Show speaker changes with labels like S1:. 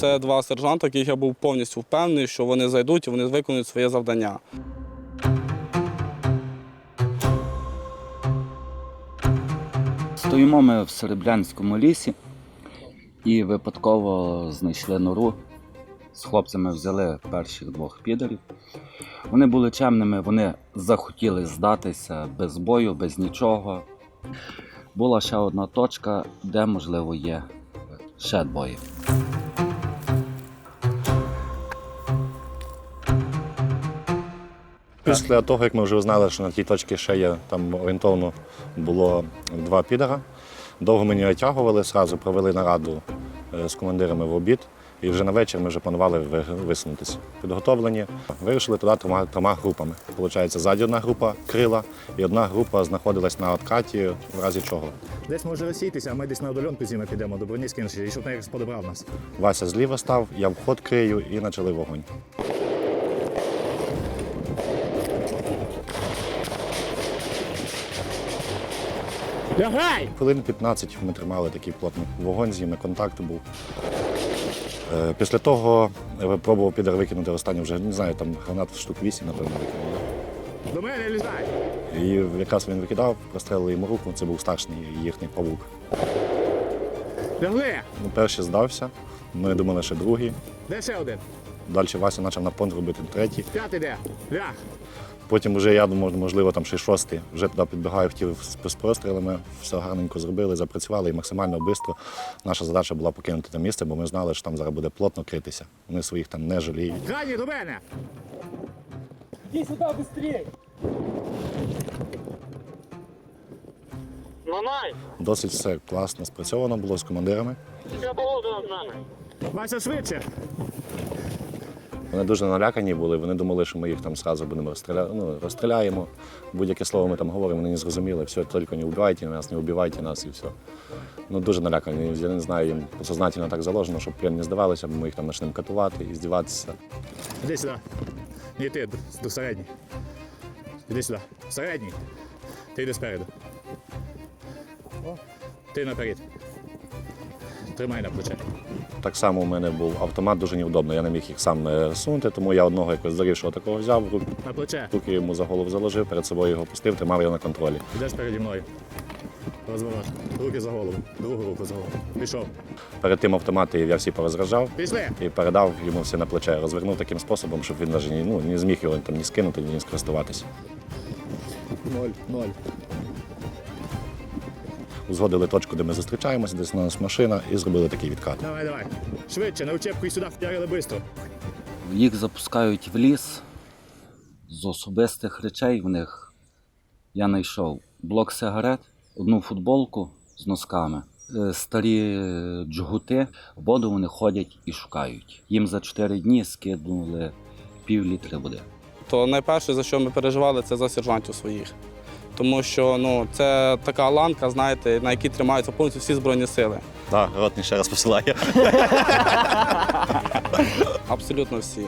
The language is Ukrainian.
S1: це два сержанти, яких я був повністю впевнений, що вони зайдуть і вони виконують своє завдання.
S2: Стоїмо ми в Серебрянському лісі і випадково знайшли нору. З хлопцями взяли перших двох підерів. Вони були чемними, вони захотіли здатися без бою, без нічого. Була ще одна точка, де, можливо, є ще двоє.
S3: Після того, як ми вже узнали, що на тій точці ще є там орієнтовно було два підера, довго ми не отягували, зразу провели нараду е, з командирами в обід. І вже на вечір ми вже планували висунутися. Підготовлені. Вирішили туди трьома, трьома групами. Получається, ззаді одна група крила, і одна група знаходилась на откаті, в разі чого.
S4: Десь може розсійтися, а ми десь на удальонку з ними підемо до Броніськи, і щоб не подобрав нас.
S3: Вася зліва став, я вход крию і почали вогонь.
S4: Лягай!
S3: Хвилин 15 ми тримали такий плотний вогонь з ними, контакт був. Е, Після того я пробував підер викинути останню вже, не знаю, там гранат штук 8, напевно, викинув.
S4: До мене лізай!
S3: І якраз він викидав, прострелили йому руку, це був старший їхній павук.
S4: Лягли!
S3: Ну, перший здався, ми думали, що другий.
S4: Де ще один?
S3: Далі Вася почав на понт робити третій.
S4: П'ятий де? Ляг!
S3: Потім вже я думав, можливо, там ще шостий. Вже туди підбігаю, хотів з пострілами, все гарненько зробили, запрацювали і максимально швидко. Наша задача була покинути те місце, бо ми знали, що там зараз буде плотно критися. Вони своїх там не жаліють.
S4: Крайній до мене!
S3: Досить все класно спрацьовано було з командирами.
S4: Вася швидше!
S3: Вони дуже налякані були, вони думали, що ми їх там зразу будемо розстріля... ну, розстріляємо. Будь-яке слово ми там говоримо, вони не зрозуміли. Все, тільки не вбивайте нас, не вбивайте нас і все. Ну, дуже налякані. Я не знаю, їм сознательно так заложено, щоб плен не здавалися, бо ми їх там почнемо катувати і здіватися.
S4: Іди сюди. Ні, ти, до середній. Іди сюди. Середній. Ти йди спереду. Ти наперед. Тримай на плече.
S3: Так само у мене був автомат дуже невдобно, я не міг їх сам е, сунути, тому я одного якось зарішого такого взяв, рук-
S4: На плече.
S3: руки йому за голову заложив, перед собою його пустив, тримав його на контролі.
S4: Ідеш переді мною. Розворот. Руки за голову. Другу руку за голову. Пішов.
S3: Перед тим автомати я всі порозражав
S4: Пішли!
S3: і передав йому все на плече. Розвернув таким способом, щоб він навіть ну, не зміг його там ні скинути, ні скористуватися.
S4: Ноль, ноль.
S3: Узгодили точку, де ми зустрічаємося, десь на нас машина, і зробили такий відкат.
S4: Давай, давай. Швидше, на учебку і сюди втягли швидко.
S2: Їх запускають в ліс. З особистих речей в них я знайшов блок сигарет, одну футболку з носками, е, старі джгути. Воду вони ходять і шукають. Їм за 4 дні скинули пів літри води.
S1: То найперше, за що ми переживали, це за сержантів своїх. Тому що ну, це така ланка, знаєте, на якій тримаються повністю всі збройні сили.
S3: Так, ротний ще раз посилає.
S1: Абсолютно всі.